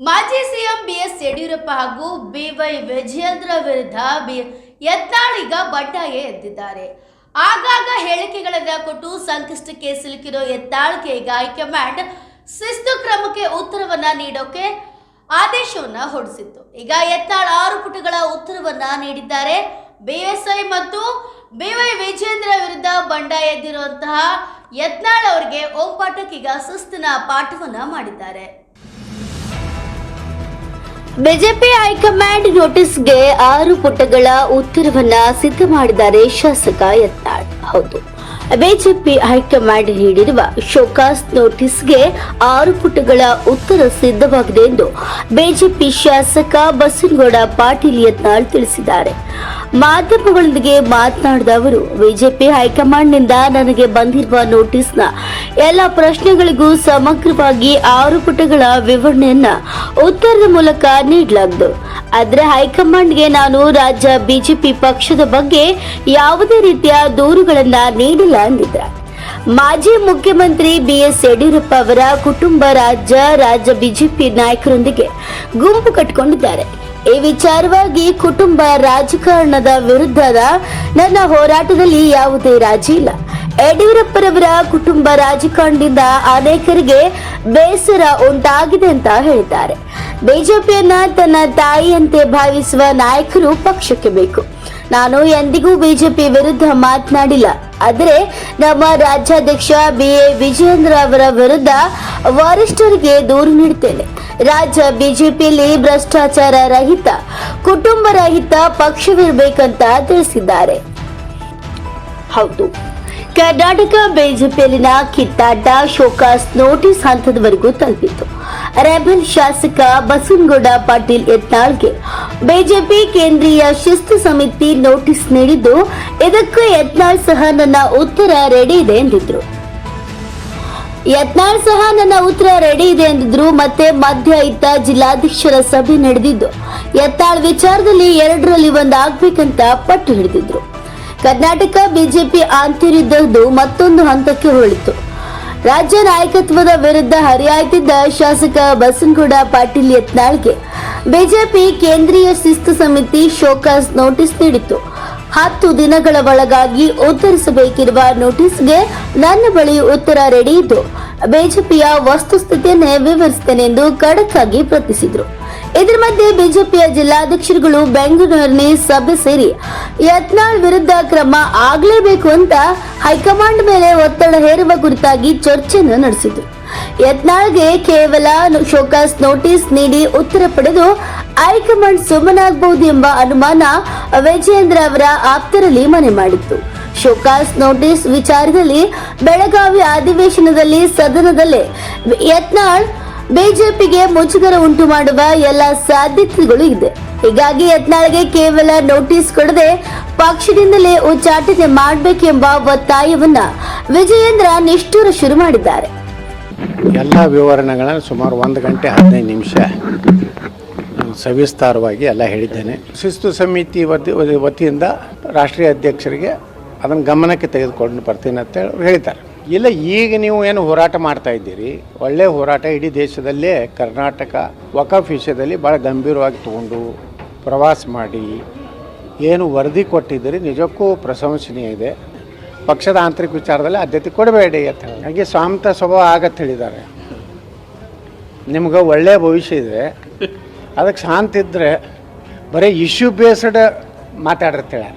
ಮಾಜಿ CM BS Yediyurappa ಹಾಗೂ B Y Vijayendra ವಿರುದ್ಧ ಬಿ ಯತ್ನಾಳ್ ಈಗ ಬಂಡಾಯ ಎದ್ದಿದ್ದಾರೆ. ಆಗಾಗ ಹೇಳಿಕೆಗಳನ್ನ ಕೊಟ್ಟು ಸಂಕಷ್ಟಕ್ಕೆ ಸಿಲುಕಿರೋ ಯತ್ನಾಳ್ಗೆ ಈಗ ಹೈಕಮಾಂಡ್ ಶಿಸ್ತು ಕ್ರಮಕ್ಕೆ ಉತ್ತರವನ್ನ ನೀಡೋಕೆ ಆದೇಶವನ್ನ ಹೊಡಿಸಿತ್ತು ಈಗ ಯತ್ನಾಳ್ ಆರು ಪುಟಗಳ ಉತ್ತರವನ್ನ ನೀಡಿದ್ದಾರೆ. ಬಿಎಸ್ಐ ಮತ್ತು ಬಿವೈ ವಿಜೇಂದ್ರ ವಿರುದ್ಧ ಬಂಡಾಯ ಎದ್ದಿರುವಂತಹ ಯತ್ನಾಳ್ ಅವರಿಗೆ ಓಂ ಸುಸ್ತಿನ ಶಿಸ್ತಿನ ಪಾಠವನ್ನ ಮಾಡಿದ್ದಾರೆ. ಬಿಜೆಪಿ ಹೈಕಮಾಂಡ್ ನೋಟಿಸ್ಗೆ ಆರು ಪುಟಗಳ ಉತ್ತರವನ್ನ ಸಿದ್ಧ ಮಾಡಿದ್ದಾರೆ ಶಾಸಕ ಯತ್ನಾಳ್. ಹೌದು. ಬಿಜೆಪಿ ಹೈಕಮಾಂಡ್ ನೀಡಿರುವ ಶೋಕಾಸ್ ನೋಟಿಸ್ಗೆ ಆರು ಪುಟಗಳ ಉತ್ತರ ಸಿದ್ಧವಾಗಿದೆ ಎಂದು ಬಿಜೆಪಿ ಶಾಸಕ ಬಸನಗೌಡ ಪಾಟೀಲ್ ಯತ್ನಾಳ್ ತಿಳಿಸಿದ್ದಾರೆ. ಮಾಧ್ಯಮಗಳೊಂದಿಗೆ ಮಾತನಾಡಿದ ಅವರು, ಬಿಜೆಪಿ ಹೈಕಮಾಂಡ್ನಿಂದ ನನಗೆ ಬಂದಿರುವ ನೋಟಿಸ್ನ ಎಲ್ಲ ಪ್ರಶ್ನೆಗಳಿಗೂ ಸಮಗ್ರವಾಗಿ ಆರು ಪುಟಗಳ ವಿವರಣೆಯನ್ನ ಉತ್ತರದ ಮೂಲಕ ನೀಡಲಾಗಿದೆ ಆದರೆ ಹೈಕಮಾಂಡ್ಗೆ ನಾನು ರಾಜ್ಯ ಬಿಜೆಪಿ ಪಕ್ಷದ ಬಗ್ಗೆ ಯಾವುದೇ ರೀತಿಯ ದೂರುಗಳನ್ನ ನೀಡಿಲ್ಲ ಎಂದಿದ್ದಾರೆ ಮಾಜಿ ಮುಖ್ಯಮಂತ್ರಿ ಬಿಎಸ್ ಯಡಿಯೂರಪ್ಪ ಅವರ ಕುಟುಂಬ ರಾಜ್ಯ ರಾಜ್ಯ ಬಿಜೆಪಿ ನಾಯಕರೊಂದಿಗೆ ಗುಂಪು ಕಟ್ಟಿಕೊಂಡಿದ್ದಾರೆ. ಈ ವಿಚಾರವಾಗಿ ಕುಟುಂಬ ರಾಜಕಾರಣದ ವಿರುದ್ಧದ ನನ್ನ ಹೋರಾಟದಲ್ಲಿ ಯಾವುದೇ ರಾಜಿ ಇಲ್ಲ. ಯಡಿಯೂರಪ್ಪರವರ ಕುಟುಂಬ ರಾಜಕಾರಣದಿಂದ ಅನೇಕರಿಗೆ ಬೇಸರ ಉಂಟಾಗಿದೆ ಅಂತ ಹೇಳಿದ್ದಾರೆ. ಬಿಜೆಪಿಯನ್ನ ತನ್ನ ತಾಯಿಯಂತೆ ಭಾವಿಸುವ ನಾಯಕರು ಪಕ್ಷಕ್ಕೆ ಬೇಕು. ನಾನು ಎಂದಿಗೂ ಬಿಜೆಪಿ ವಿರುದ್ಧ ಮಾತನಾಡಿಲ್ಲ. ಆದರೆ ನಮ್ಮ ರಾಜ್ಯಾಧ್ಯಕ್ಷ ಬಿ ಎ ವಿಜಯೇಂದ್ರ ಅವರ ವಿರುದ್ಧ ವರಿಷ್ಠರಿಗೆ ದೂರು ನೀಡುತ್ತೇನೆ. ರಾಜ್ಯ ಬಿಜೆಪಿಯಲ್ಲಿ ಭ್ರಷ್ಟಾಚಾರ ರಹಿತ, ಕುಟುಂಬ ರಹಿತ ಪಕ್ಷವಿರಬೇಕಂತ ತಿಳಿಸಿದ್ದಾರೆ. ಹೌದು, ಕರ್ನಾಟಕ ಬಿಜೆಪಿಯಲ್ಲಿನ ಕಿತ್ತಾಟ ಶೋಕಾಸ್ ನೋಟಿಸ್ ಹಂತದವರೆಗೂ ತಲುಪಿತು ರೆಬೆಲ್ ಶಾಸಕ ಬಸವನಗೌಡ ಪಾಟೀಲ್ ಯತ್ನಾಳ್ಗೆ ಬಿಜೆಪಿ ಕೇಂದ್ರೀಯ ಶಿಸ್ತು ಸಮಿತಿ ನೋಟಿಸ್ ನೀಡಿದ್ದು, ಇದಕ್ಕೂ ಯತ್ನಾಳ್ ಸಹ ನನ್ನ ಉತ್ತರ ರೆಡಿ ಇದೆ ಎಂದಿದ್ರು. ಯತ್ನಾಳ್ ಸಹ ನನ್ನ ಉತ್ತರ ರೆಡಿ ಇದೆ ಎಂದಿದ್ರು, ಮತ್ತೆ ಮಧ್ಯ ಇದ್ದ ಜಿಲ್ಲಾಧ್ಯಕ್ಷರ ಸಭೆ ನಡೆದಿದ್ದು, ಯತ್ನಾಳ್ ವಿಚಾರದಲ್ಲಿ ಎರಡರಲ್ಲಿ ಒಂದಾಗ್ಬೇಕಂತ ಪಟ್ಟು ಹಿಡಿದಿದ್ರು. ಕರ್ನಾಟಕ ಬಿಜೆಪಿ ಆಂತರ್ಯದ್ದು ಮತ್ತೊಂದು ಹಂತಕ್ಕೆ ಹೋಳಿತು ರಾಜ್ಯ ನಾಯಕತ್ವದ ವಿರುದ್ಧ ಹರಿಯಾಯ್ತಿದ್ದ ಶಾಸಕ ಬಸನಗೌಡ ಪಾಟೀಲ್ ಯತ್ನಾಳ್ಗೆ ಬಿಜೆಪಿ ಕೇಂದ್ರೀಯ ಶಿಸ್ತು ಸಮಿತಿ ಶೋಕಾಸ್ ನೋಟಿಸ್ ನೀಡಿತು ಹತ್ತು ದಿನಗಳ ಒಳಗಾಗಿ ಉತ್ತರಿಸಬೇಕಿರುವ ನೋಟಿಸ್ಗೆ ನನ್ನ ಬಳಿ ಉತ್ತರ ರೆಡಿ ಇದ್ದು, ಬಿಜೆಪಿಯ ವಸ್ತುಸ್ಥಿತಿಯನ್ನೇ ವಿವರಿಸುತ್ತೇನೆ ಎಂದು ಖಡಕ್ ಆಗಿ ಪ್ರತಿಸಿದ್ರು ಇದರ ಮಧ್ಯೆ ಬಿಜೆಪಿಯ ಜಿಲ್ಲಾಧ್ಯಕ್ಷರುಗಳು ಬೆಂಗಳೂರಿನಲ್ಲಿ ಸಭೆ ಸೇರಿ, ಯತ್ನಾಳ್ ವಿರುದ್ಧ ಕ್ರಮ ಆಗಲೇಬೇಕು ಅಂತ ಹೈಕಮಾಂಡ್ ಮೇಲೆ ಒತ್ತಡ ಹೇರುವ ಕುರಿತಾಗಿ ಚರ್ಚೆಯನ್ನು ನಡೆಸಿದ್ರು. ಯತ್ನಾಳ್ಗೆ ಕೇವಲ ಶೋಕಾಸ್ ನೋಟಿಸ್ ನೀಡಿ ಉತ್ತರ ಪಡೆದು ಹೈಕಮಾಂಡ್ ಸುಮ್ಮನಾಗಬಹುದು ಎಂಬ ಅನುಮಾನ ವಿಜಯೇಂದ್ರ ಅವರ ಆಪ್ತರಲ್ಲಿ ಮನೆ ಮಾಡಿತ್ತು. ಶೋಕಾಸ್ ನೋಟಿಸ್ ವಿಚಾರದಲ್ಲಿ ಬೆಳಗಾವಿ ಅಧಿವೇಶನದಲ್ಲಿ ಸದನದಲ್ಲೇ ಯತ್ನಾಳ್ ಬಿಜೆಪಿಗೆ ಮುಜುಗರ ಉಂಟು ಮಾಡುವ ಎಲ್ಲ ಸಾಧ್ಯತೆಗಳು ಇದೆ. ಹೀಗಾಗಿ ಯತ್ನಾಳ್ಗೆ ಕೇವಲ ನೋಟಿಸ್ ಕೊಡದೆ ಪಕ್ಷದಿಂದಲೇ ಉಚ್ಚಾಟನೆ ಮಾಡಬೇಕೆಂಬ ಒತ್ತಾಯವನ್ನ ವಿಜಯೇಂದ್ರ ನಿಷ್ಠೂರ ಶುರು ಮಾಡಿದ್ದಾರೆ. ಎಲ್ಲ ವಿವರಣೆಗಳನ್ನು ಸುಮಾರು ಒಂದು ಗಂಟೆ ಹದಿನೈದು ನಿಮಿಷ. ಸವಿಸ್ತಾರವಾಗಿ ಎಲ್ಲ ಹೇಳಿದ್ದೇನೆ. ಶಿಸ್ತು ಸಮಿತಿ ವತಿ ವತಿಯಿಂದ ರಾಷ್ಟ್ರೀಯ ಅಧ್ಯಕ್ಷರಿಗೆ ಅದನ್ನು ಗಮನಕ್ಕೆ ತೆಗೆದುಕೊಂಡು ಬರ್ತೀನಿ ಅಂತೇಳಿ ಅವ್ರು ಹೇಳಿದ್ದಾರೆ. ಇಲ್ಲ, ಈಗ ನೀವು ಏನು ಹೋರಾಟ ಮಾಡ್ತಾ ಇದ್ದೀರಿ? ಒಳ್ಳೆಯ ಹೋರಾಟ ಇಡೀ ದೇಶದಲ್ಲೇ ಕರ್ನಾಟಕ ವಕಫ್ ವಿಷಯದಲ್ಲಿ ಭಾಳ ಗಂಭೀರವಾಗಿ ತಗೊಂಡು ಪ್ರವಾಸ ಮಾಡಿ ಏನು ವರದಿ ಕೊಟ್ಟಿದ್ದೀರಿ? ನಿಜಕ್ಕೂ ಪ್ರಶಂಸನೀಯ ಇದೆ. ಪಕ್ಷದ ಆಂತರಿಕ ವಿಚಾರದಲ್ಲಿ ಆದ್ಯತೆ ಕೊಡಬೇಡಿ ಅಂತ ಹೇಳಿ. ಹಾಗೆ ಸ್ವಾಮಿತ ಸ್ವಭಾವ ಆಗತ್ತೆ ಹೇಳಿದ್ದಾರೆ. ನಿಮ್ಗೆ ಒಳ್ಳೆಯ ಭವಿಷ್ಯ ಇದೆ. ಅದಕ್ಕೆ ಶಾಂತ ಇದ್ದರೆ ಬರೀ ಇಶ್ಯೂ ಬೇಸ್ಡ್ ಮಾತಾಡಿರ್ತಾಳೆ.